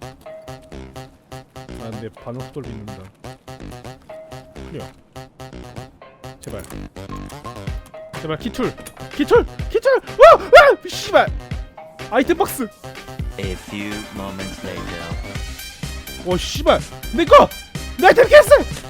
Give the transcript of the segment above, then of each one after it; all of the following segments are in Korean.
아 근데 반응 속도를 믿는다. 클리어 제발. 제발 키툴! 키툴! 키툴! 와! 와! 씨발! 아이템 박스! A few moments later. 와 씨발! 내꺼 내 아이템 깼어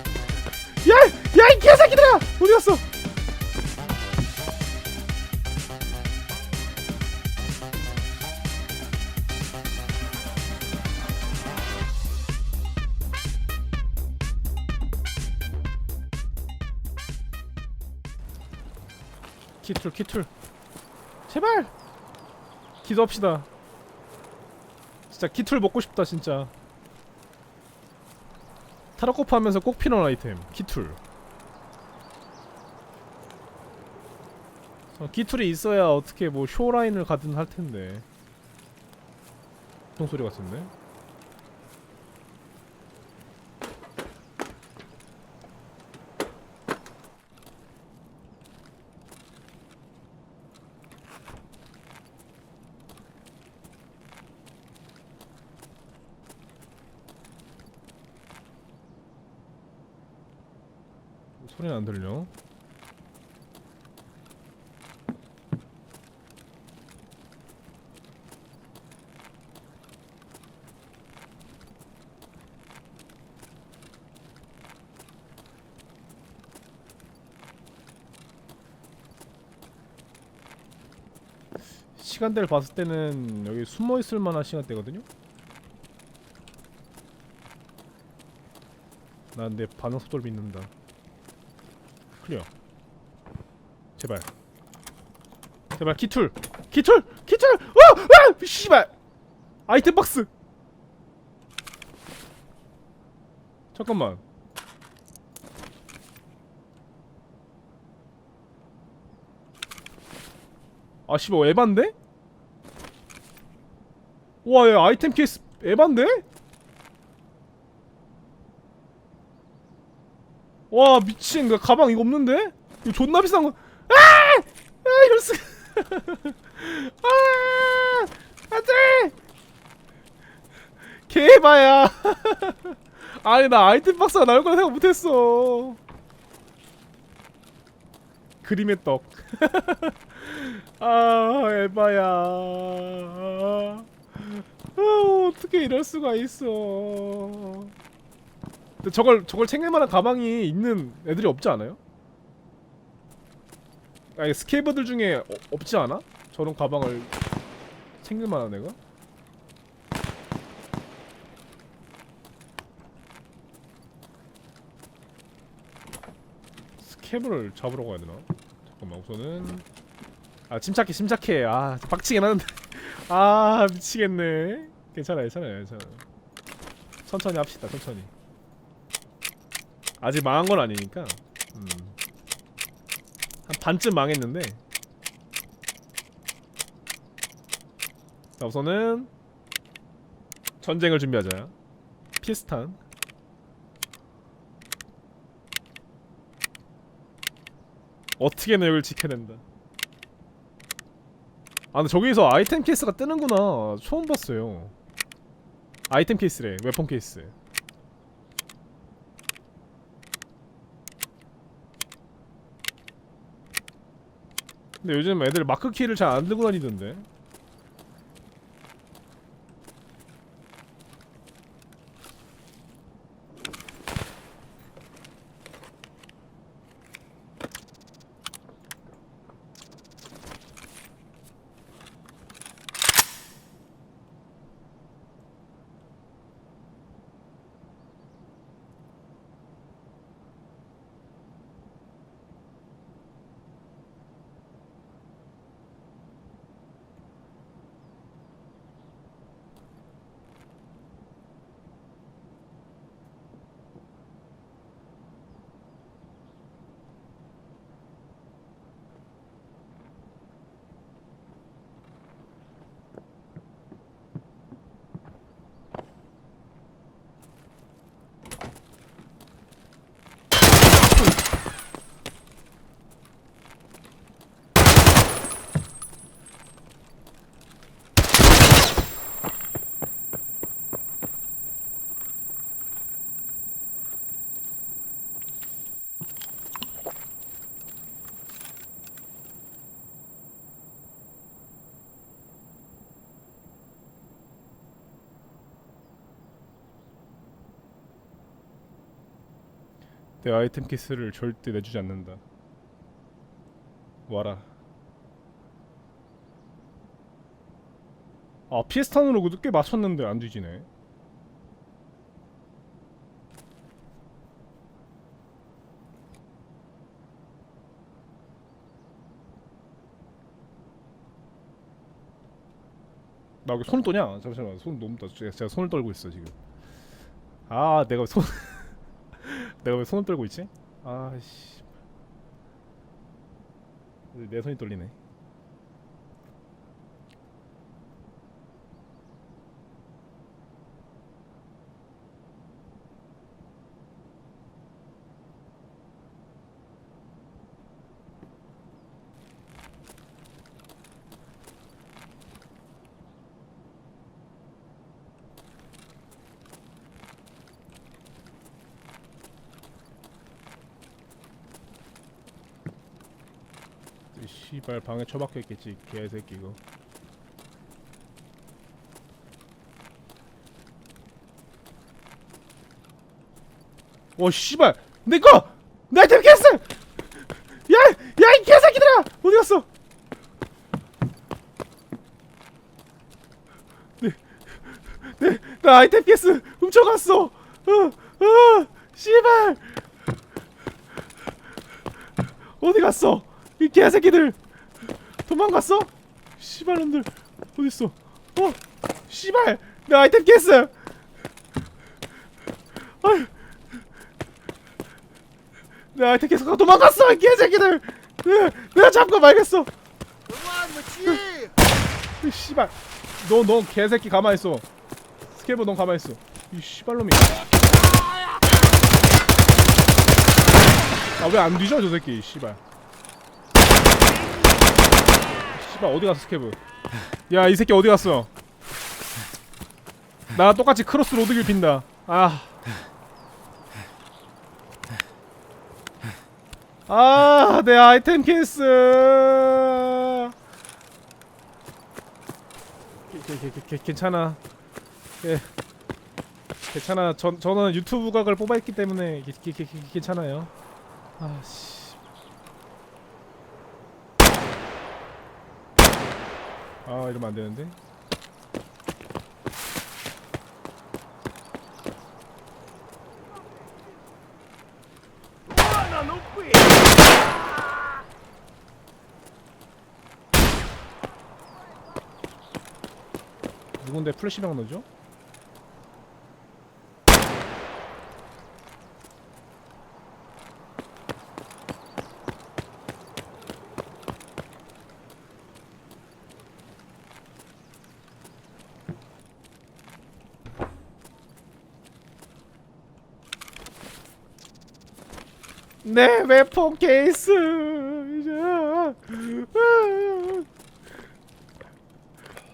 키툴 키툴. 제발! 기도합시다. 진짜 키툴 먹고 싶다 진짜. 타라코프 하면서 꼭 필요한 아이템 키툴. 어, 키툴이 있어야 어떻게 뭐 쇼라인을 가든 할 텐데. 총소리 같은데 소리는 안 들려 시간대를 봤을 때는 여기 숨어 있을 만한 시간대거든요. 난 내 반응 속도를 믿는다. 클리어. 제발. 제발 키툴. 키툴. 키툴. 와! 와! 씨발. 아이템 박스. 잠깐만. 아 씨발 에반데? 와, 얘 아이템 케이스 에반데? 와 미친 그 가방 이거 없는데? 이거 존나 비싼 거. 아! 아 이럴 수가. 아! 안돼. 개바야. 아니 나 아이템 박스가 나올 거라 생각 못했어. 그림의 떡. 아 에바야. 아, 어떻게 이럴 수가 있어. 근데 저걸 저걸 챙길 만한 가방이 있는 애들이 없지 않아요? 아니 스케이버들 중에 어, 없지 않아? 저런 가방을 챙길 만한 애가? 스케이버를 잡으러 가야 되나? 잠깐만 우선은 아 침착해 침착해 아 빡치긴 하는데 아 미치겠네 괜찮아 괜찮아 괜찮아 천천히 합시다 천천히 아직 망한 건 아니니까. 음. 한 반쯤 망했는데. 자 우선은 전쟁을 준비하자. 피스탄. 어떻게든 여기를 지켜야 된다. 아 근데 저기서 아이템 케이스가 뜨는구나. 처음 봤어요. 아이템 케이스래. 웨폰 케이스 근데 요즘 애들 마크 키를 잘 안 들고 다니던데 내 아이템 키스를 절대 내주지 않는다. 와라. 아 피에스탄으로 그래도 꽤 맞췄는데 안 뒤지네. 나 왜손 떠냐? 잠시만 손 너무 떠. 제가, 손을 떨고 있어 지금. 아 내가 왜손 내가 왜 손을 떨고 있지? 아씨 내 손이 떨리네. 씨발 방에 처박혀 있겠지 개새끼 이거. 오 씨발! 내꺼! 내 아이템 깼어! 야 야 이 개새끼들아! 어디 갔어? 내내 아이템 깼어 훔쳐갔어! 어 어 씨발! 어디 갔어 이 개새끼들! 도망갔어? 씨발놈들 어디 있어? 어? 씨발! 내 아이템 깼어! 아유 내 아이템 계속 도망갔어 이 개새끼들! 내가, 내가 잡고 말겠어! 이 씨발! 너 너 개새끼 가만히 있어 스케브 넌 가만히 있어. 이 씨발놈이. 아왜 안 뒤져 저 새끼 씨발 씨발 어디 갔어 스케브 야 이 새끼 어디 갔어 나 똑같이 크로스 로드길 빈다 아 아, 내 아이템 케이스. 괜찮아. 예. 괜찮아. 전 저는 유튜브 각을 뽑아있기 때문에 괜찮아요. 아 씨. 아 이러면 안 되는데. 누군데 플래시병 넣죠? 내 웨폰 케이스.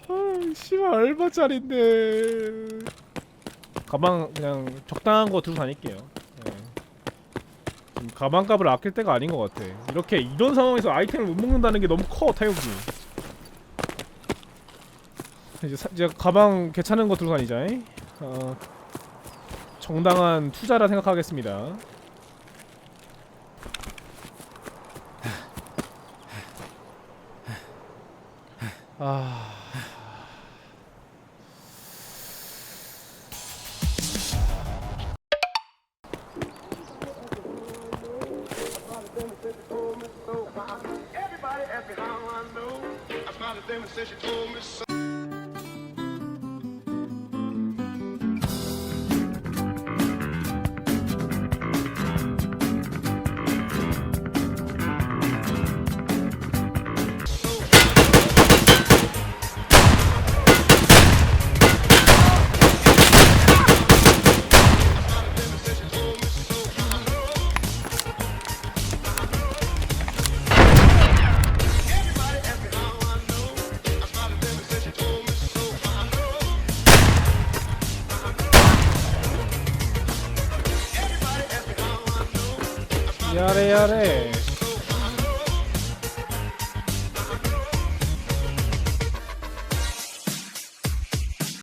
아, 씨발 얼마짜린데. 가방 그냥 적당한 거 들고 다닐게요. 예. 지금 가방값을 아낄 때가 아닌 것 같아. 이렇게 이런 상황에서 아이템을 못 먹는다는 게 너무 커 타격이. 이제, 사, 이제 가방 괜찮은 거 들고 다니자 잉? 어, 정당한 투자라 생각하겠습니다 Ah. Everybody asked me how I know and said demonstration told me so. Are, are.